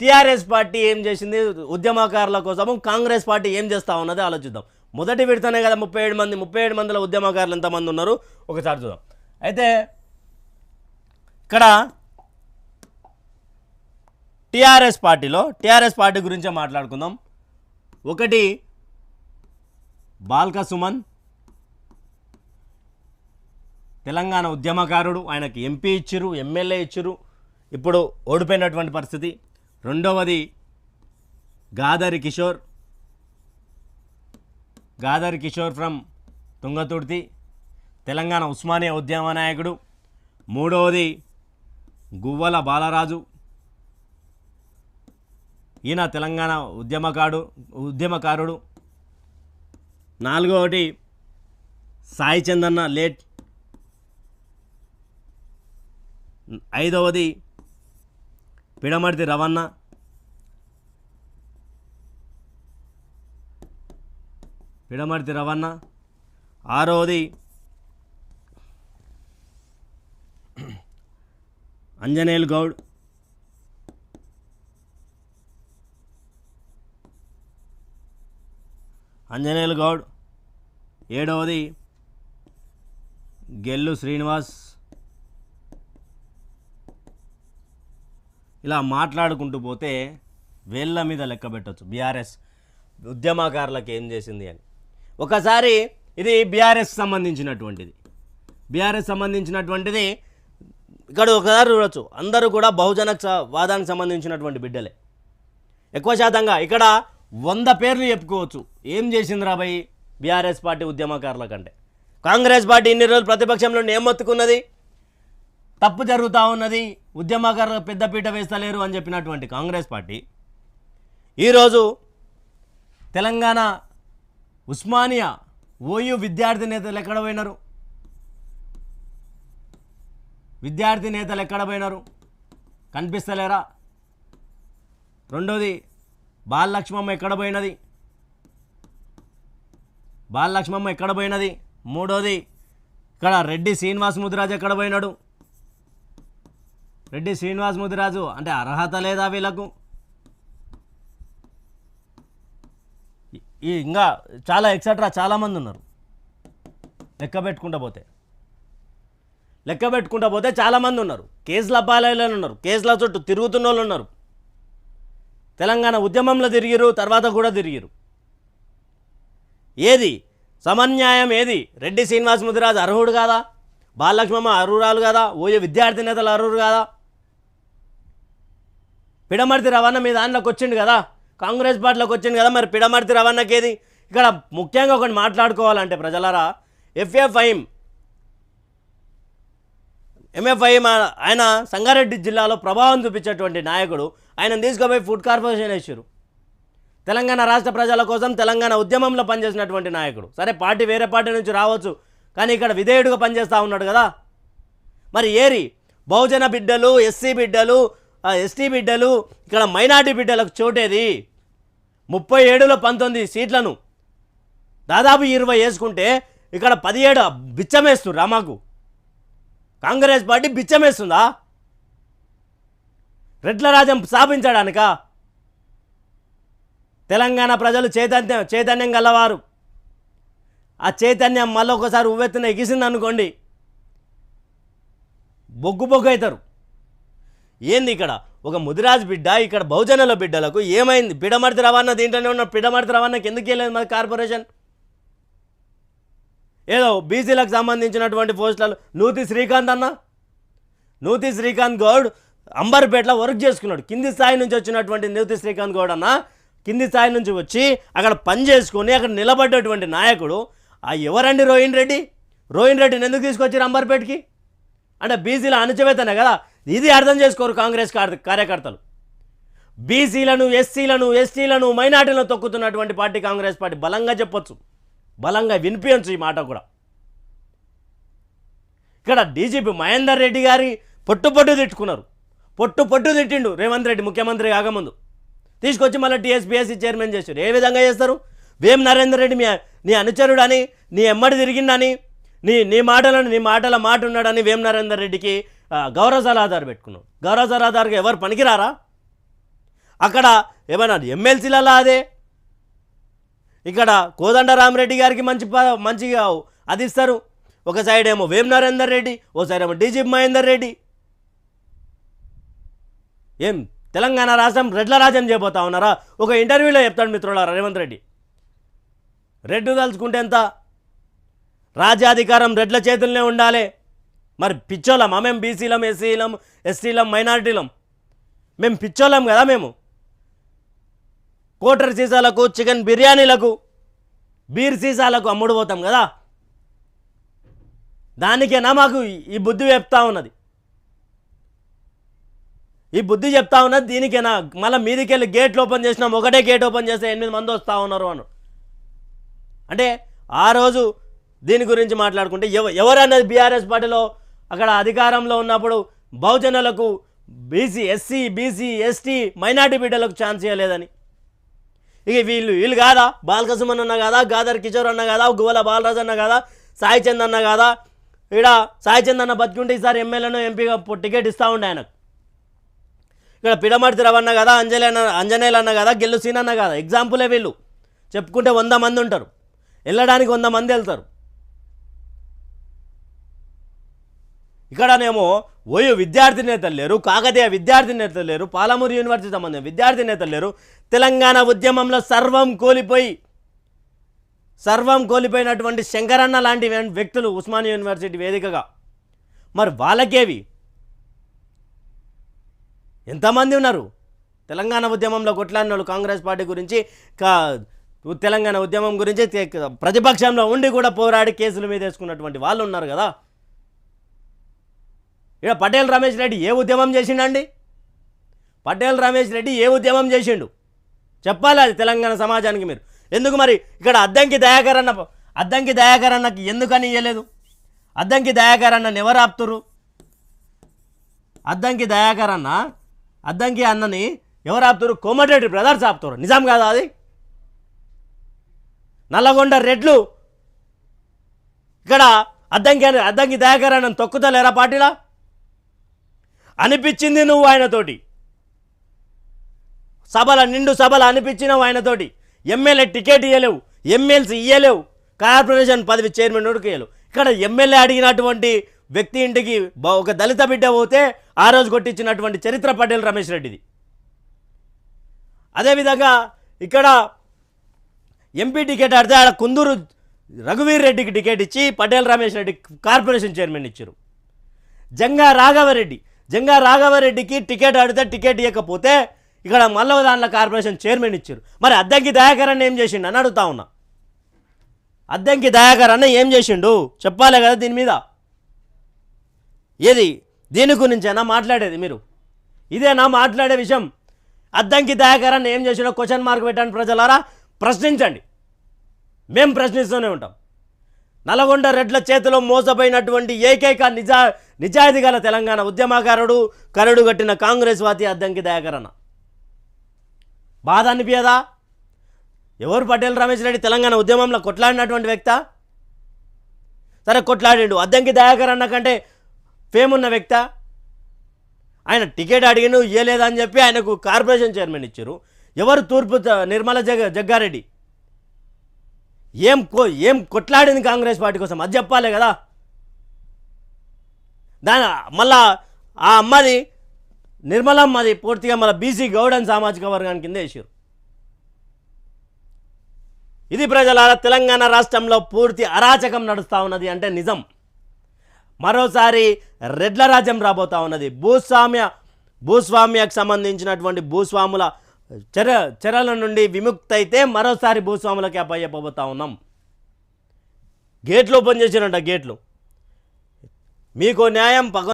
TRS party ఏం చేసింది? ఉద్యమకారుల కోసము కాంగ్రెస్ పార్టీ ఏం చేస్తా ఉన్నది ఆలోచిద్దాం. మొదటి విడతనే కదా ముప్పై ఏడు మంది ముప్పై ఏడు మందిలో ఉద్యమకారులు ఎంతమంది ఉన్నారు? ఒకసారి చూద్దాం. అయితే ఇక్కడ టీఆర్ఎస్ పార్టీలో టీఆర్ఎస్ పార్టీ గురించే మాట్లాడుకుందాం. ఒకటి బాల్క సుమన్ తెలంగాణ ఉద్యమకారుడు ఆయనకి ఎంపీ ఇచ్చిరు ఎమ్మెల్యే ఇచ్చిరు ఇప్పుడు ఓడిపోయినటువంటి పరిస్థితి. రెండవది గాదరి కిషోర్. గాదరి కిషోర్ ఫ్రమ్ తుంగతుర్తి తెలంగాణ ఉస్మానియా ఉద్యమ నాయకుడు. మూడవది గువ్వల బాలరాజు. ఈయన తెలంగాణ ఉద్యమకాడు ఉద్యమకారుడు. నాలుగవటి సాయి చందన్న లేట్. ఐదవది పిడమర్తి రవణ? పిడమర్తి రవణ? ఆరవది అంజనేయులు గౌడ్. అంజనేయులు గౌడ్. ఏడవది గెల్లు శ్రీనివాస్. ఇలా మాట్లాడుకుంటూ పోతే వేళ్ళ మీద లెక్క పెట్టచ్చు. బీఆర్ఎస్ ఉద్యమకారులకు ఏం చేసింది అని. ఒకసారి ఇది బీఆర్ఎస్ సంబంధించినటువంటిది. బీఆర్ఎస్ సంబంధించినటువంటిది ఇక్కడ ఒకసారి చూడొచ్చు. అందరూ కూడా బహుజన వాదానికి సంబంధించినటువంటి బిడ్డలే. ఎక్కువ శాతంగా ఇక్కడ వంద పేర్లు చెప్పుకోవచ్చు. ఏం చేసింది రాబాయి బీఆర్ఎస్ పార్టీ ఉద్యమకారుల కంటే? కాంగ్రెస్ పార్టీ ఇన్ని రోజులు ప్రతిపక్షంలో ఏం మొత్తుకున్నది? తప్పు జరుగుతూ ఉన్నది ఉద్యమకారులకు పెద్దపీట వేస్తలేరు అని చెప్పినటువంటి కాంగ్రెస్ పార్టీ. ఈరోజు తెలంగాణ ఉస్మానియా ఓయూ విద్యార్థి నేతలు ఎక్కడ పోయినారు? విద్యార్థి నేతలు ఎక్కడ పోయినారు? కనిపిస్తలేరా? రెండోది బాలలక్ష్మమ్మ ఎక్కడ పోయినది? బాలలక్ష్మమ్మ ఎక్కడ పోయినది? మూడోది ఇక్కడ రెడ్డి శ్రీనివాస్ ముదిరాజు ఎక్కడ పోయినాడు? రెడ్డి శ్రీనివాస్ ముదిరాజు అంటే అర్హత లేదా వీళ్ళకు? ఈ- ఇంకా చాలా ఎక్సెట్రా చాలామంది ఉన్నారు. లెక్క పెట్టుకుంటా పోతే. లెక్క పెట్టుకుంటా పోతే చాలామంది ఉన్నారు. కేసుల పాలైలో ఉన్నారు. కేసుల చుట్టూ తిరుగుతున్న వాళ్ళు ఉన్నారు. తెలంగాణ ఉద్యమంలో తిరిగిరు తర్వాత కూడా తిరిగిరు. ఏది? సమన్యాయం ఏది? రెడ్డి శ్రీనివాస్ ముదిరాజు అర్హుడు కాదా? బాలలక్ష్మమ్మ అర్హురాలు కాదా? ఓయే విద్యార్థి నేతలు అర్హుడు కాదా? పిడమర్తి రవాణా మీ దాంట్లోకి వచ్చిండు కదా? కాంగ్రెస్ పార్టీలోకి వచ్చింది కదా మరి పిడమర్తి రవాణాకి ఏది ఇక్కడ ముఖ్యంగా ఒకటి మాట్లాడుకోవాలంటే ప్రజలరా ఎఫ్ఎఫ్ఐఎం ఎంఎఫ్ఐఎం ఆయన సంగారెడ్డి జిల్లాలో ప్రభావం చూపించేటువంటి నాయకుడు ఆయన తీసుకుపోయి ఫుడ్ కార్పొరేషన్ వేసారు తెలంగాణ రాష్ట్ర ప్రజల కోసం తెలంగాణ ఉద్యమంలో పనిచేసినటువంటి నాయకుడు. సరే పార్టీ వేరే పార్టీ నుంచి రావచ్చు కానీ ఇక్కడ విధేయుడిగా పనిచేస్తూ ఉన్నాడు కదా? మరి ఏరి బహుజన బిడ్డలు ఎస్సీ బిడ్డలు ఆ, ఎస్టీ బిడ్డలు ఇక్కడ మైనార్టీ బిడ్డలకు చోటేది. ముప్పై ఏడులో పంతొమ్మిది సీట్లను. దాదాపు ఇరవై వేసుకుంటే ఇక్కడ పదిహేడు బిచ్చమేస్తుంది రామాకు. కాంగ్రెస్ పార్టీ బిచ్చమేస్తుందా? రెడ్ల రాజ్యం స్థాపించడానికా? తెలంగాణ ప్రజలు చైతన్యం చైతన్యం గలవారు. ఆ చైతన్యం మళ్ళీ ఒకసారి ఉవ్వెత్తున ఎగిసింది అనుకోండి బొగ్గు బొగ్గు అవుతారు ఏంది ఇక్కడ? ఒక ముదిరాజు బిడ్డ ఇక్కడ బహుజనుల బిడ్డలకు ఏమైంది? పిడమర్తి రవాణా దీంట్లోనే ఉన్న పిడమర్తి రవాణాకి ఎందుకు వెళ్ళలేదు మరి కార్పొరేషన్? ఏదో బీసీలకు సంబంధించినటువంటి పోస్టులు నూతి శ్రీకాంత్ అన్న? నూతి శ్రీకాంత్ గౌడ్ అంబర్పేటలో వర్క్ చేసుకున్నాడు. కింది స్థాయి నుంచి వచ్చినటువంటి నూతి శ్రీకాంత్ గౌడ్ అన్న కింది స్థాయి నుంచి వచ్చి అక్కడ పని చేసుకొని అక్కడ నిలబడ్డటువంటి నాయకుడు ఆ ఎవరండి రోహిన్ రెడ్డి? రోహిన్ రెడ్డిని ఎందుకు తీసుకొచ్చారు అంబర్పేటకి? అంటే బీసీల అణచివేతనే కదా. ఇది అర్థం చేసుకోరు కాంగ్రెస్ కార్యకర్తలు. బీసీలను ఎస్సీలను ఎస్టీలను మైనార్టీలను తొక్కుతున్నటువంటి పార్టీ కాంగ్రెస్ పార్టీ బలంగా చెప్పొచ్చు. బలంగా వినిపించు ఈ మాట కూడా. ఇక్కడ డీజీపీ మహేందర్ రెడ్డి గారి పొట్టు పొట్టు తిట్టుకున్నారు. పొట్టు పొట్టు తిట్టిండు రేవంత్ రెడ్డి ముఖ్యమంత్రి కాకముందు. తీసుకొచ్చి మళ్ళీ టీఎస్పీఎస్సీ చైర్మన్ చేశారు. ఏ విధంగా చేస్తారు? వేం నరేందర్ రెడ్డి మీ నీ అనుచరుడని నీ ఎమ్మడి తిరిగిండని నీ నీ మాటలను నీ మాటల మాట ఉన్నాడని వేం నరేందర్ రెడ్డికి గౌరవ సలహాదారు పెట్టుకున్నాం. గౌరవ సలహాదారుగా ఎవరు పనికిరారా? అక్కడ ఏమైనా ఎమ్మెల్సీలలో అదే? ఇక్కడ కోదండరామరెడ్డి గారికి మంచి మంచిగా అది ఇస్తారు ఒక సైడ్ ఏమో వేం నరేందర్ రెడ్డి ఓ సైడ్ ఏమో డీజీ మహేందర్ రెడ్డి. ఏం తెలంగాణ రాష్ట్రం రెడ్ల రాజ్యం చేయబోతా ఉన్నారా? ఒక ఇంటర్వ్యూలో చెప్తాడు మిత్రుల రేవంత్ రెడ్డి. రెడ్డు తలుచుకుంటే ఎంత? రాజ్యాధికారం రెడ్ల చేతుల్లోనే ఉండాలి. మరి పిచ్చోళ్ళం మేము బీసీలం ఎస్సీలం ఎస్టీలం మైనారిటీలం. మేము పిచ్చోళ్ళం కదా మేము. కోటర్ సీసాలకు చికెన్ బిర్యానీలకు బీర్ సీసాలకు అమ్ముడు పోతాం కదా. దానికేనా మాకు ఈ బుద్ధి చెప్తా ఉన్నది? ఈ బుద్ధి చెప్తా ఉన్నది దీనికేనా? మళ్ళీ మీదికెళ్ళి గేట్లు ఓపెన్ చేసినాం ఒకటే గేట్ ఓపెన్ చేస్తే ఎనిమిది మంది వస్తూ ఉన్నారు అను అంటే ఆ రోజు దీని గురించి మాట్లాడుకుంటే ఎవ ఎవరన్నది బీఆర్ఎస్ పార్టీలో అక్కడ అధికారంలో ఉన్నప్పుడు బహుజనులకు BC SC BC ST minority బిడ్డలకు ఛాన్స్ ఇవ్వలేదని. ఇక వీళ్ళు వీళ్ళు కాదా? బాలకసుమన్ అన్న కాదా? గాదర్ కిషోర్ అన్న కాదా? గువల బాలరాజ్ అన్న కాదా? సాయి చంద్ అన్న కాదా? ఇక్కడ సాయి చంద్ అన్న బతుకుంటే ఈసారి ఎమ్మెల్యేను ఎంపీగా టికెట్ ఇస్తూ ఉండే ఆయనకు. ఇక్కడ పిడమర్తి రవన్న కదా? అంజలి అన్న అంజనేయులు అన్న కదా? గెల్లు సీన్ అన్న కదా? ఎగ్జాంపులే వీళ్ళు. చెప్పుకుంటే వంద మంది ఉంటారు. వెళ్ళడానికి వంద మంది వెళ్తారు. ఇక్కడనేమో ఓయో విద్యార్థి నేతలు లేరు కాకతీయ విద్యార్థి నేతలు లేరు పాలమూరు యూనివర్సిటీ సంబంధించిన విద్యార్థి నేతలు లేరు. తెలంగాణ ఉద్యమంలో సర్వం కోల్పోయి సర్వం కోల్పోయినటువంటి శంకరన్న లాంటి వ్యక్తులు ఉస్మానియా యూనివర్సిటీ వేదికగా. మరి వాళ్ళకేవి? ఎంతమంది ఉన్నారు? తెలంగాణ ఉద్యమంలో కొట్లాడిన వాళ్ళు కాంగ్రెస్ పార్టీ గురించి కా తెలంగాణ ఉద్యమం గురించి ప్రతిపక్షంలో ఉండి కూడా పోరాడి కేసుల మీద వేసుకున్నటువంటి వాళ్ళు ఉన్నారు కదా. ఇక్కడ పటేల్ రమేష్ రెడ్డి ఏ ఉద్యమం చేసిండండి? పటేల్ రమేష్ రెడ్డి ఏ ఉద్యమం చేసిండు? చెప్పాలి అది తెలంగాణ సమాజానికి మీరు? ఎందుకు మరి ఇక్కడ అద్దంకి దయాకర్ అన్న అద్దంకి దయాకర్ అన్నకి ఎందుకని ఇవ్వలేదు అద్దంకి దయాకర్ అన్నని ఎవరు ఆపుతురు అద్దంకి దయాకర్ అన్న అద్దంకి అన్నని ఎవరు ఆపుతారు కోమటిరెడ్డి బ్రదర్స్ ఆపుతారు నిజాం కాదా అది? నల్లగొండ రెడ్లు ఇక్కడ అద్దంకి అని- అద్దంకి దయాకర్ అన్నని తొక్కుతలేరా పార్టీలా? అనిపించింది నువ్వు ఆయనతోటి. సభల నిండు సభలు అనిపించినావు ఆయనతోటి. ఎమ్మెల్యే టికెట్ ఇవ్వలేవు ఎమ్మెల్సీ ఇవ్వలేవు కార్పొరేషన్ పదవి చైర్మన్ ఇవ్వలేవు ఇక్కడ ఎమ్మెల్యే అడిగినటువంటి వ్యక్తి ఇంటికి ఒక దళిత బిడ్డ పోతే ఆ రోజు కొట్టించినటువంటి చరిత్ర పటేల్ రమేష్ రెడ్డిది. అదేవిధంగా ఇక్కడ ఎంపీ టికెట్ ఆడితే ఆడ కుందూరు రఘువీర్ రెడ్డికి టికెట్ ఇచ్చి పటేల్ రమేష్ రెడ్డి కార్పొరేషన్ చైర్మన్ ఇచ్చారు. జంగా రాఘవరెడ్డి జంగా రాఘవరెడ్డికి టికెట్ ఆడితే టికెట్ ఇవ్వకపోతే ఇక్కడ మల్లవ దాంట్లో కార్పొరేషన్ చైర్మన్ ఇచ్చారు. మరి అద్దంకి దయాకర్ అన్న ఏం చేసిండు? అని అడుగుతా ఉన్నా. అద్దంకి దయాకర్ అన్న ఏం చేసిండు? చెప్పాలి కదా దీని మీద. ఏది? దీని గురించేనా మాట్లాడేది మీరు? ఇదేనా మాట్లాడే విషయం? అద్దంకి దయాకర్ అన్న ఏం చేసిండో క్వశ్చన్ మార్క్ పెట్టండి ప్రజలారా. ప్రశ్నించండి. మేము ప్రశ్నిస్తూనే ఉంటాం. నల్గొండ రెడ్ల చేతిలో మోసపోయినటువంటి ఏకైక నిజా నిజాయితీ గల తెలంగాణ ఉద్యమకారుడు కరడు కట్టిన కాంగ్రెస్ వాతి అద్దంకి దయాకరణ. బాధ అనిపించదా ఎవరు పటేల్ రమేష్ రెడ్డి తెలంగాణ ఉద్యమంలో కొట్లాడినటువంటి వ్యక్త? సరే కొట్లాడిండు. అద్దంకి దయాకరణ కంటే ఫేమ్ ఉన్న వ్యక్త? ఆయన టికెట్ అడిగిను ఇయ్యలేదని చెప్పి ఆయనకు కార్పొరేషన్ చైర్మన్ ఇచ్చారు. ఎవరు తూర్పు నిర్మల జగ జగ్గారెడ్డి? ఏం కో ఏం కొట్లాడింది కాంగ్రెస్ పార్టీ కోసం? అది చెప్పాలి కదా. దాని మళ్ళా ఆ అమ్మది నిర్మలమ్మది పూర్తిగా మళ్ళీ బీసీ గౌడన్ సామాజిక వర్గానికి కింద వేసారు ఇది ప్రజల తెలంగాణ రాష్ట్రంలో పూర్తి అరాచకం నడుస్తూ ఉన్నది అంటే నిజం. మరోసారి రెడ్ల రాజ్యం రాబోతా ఉన్నది. భూస్వామ్య భూస్వామ్యకు సంబంధించినటువంటి భూస్వాముల చెర చెరల నుండి విముక్తి అయితే మరోసారి భూస్వాములకి అప్పయ్యపోతా ఉన్నాం. గేట్లు ఓపెన్ చేసిరంట గేట్లు. మీకు న్యాయం పగ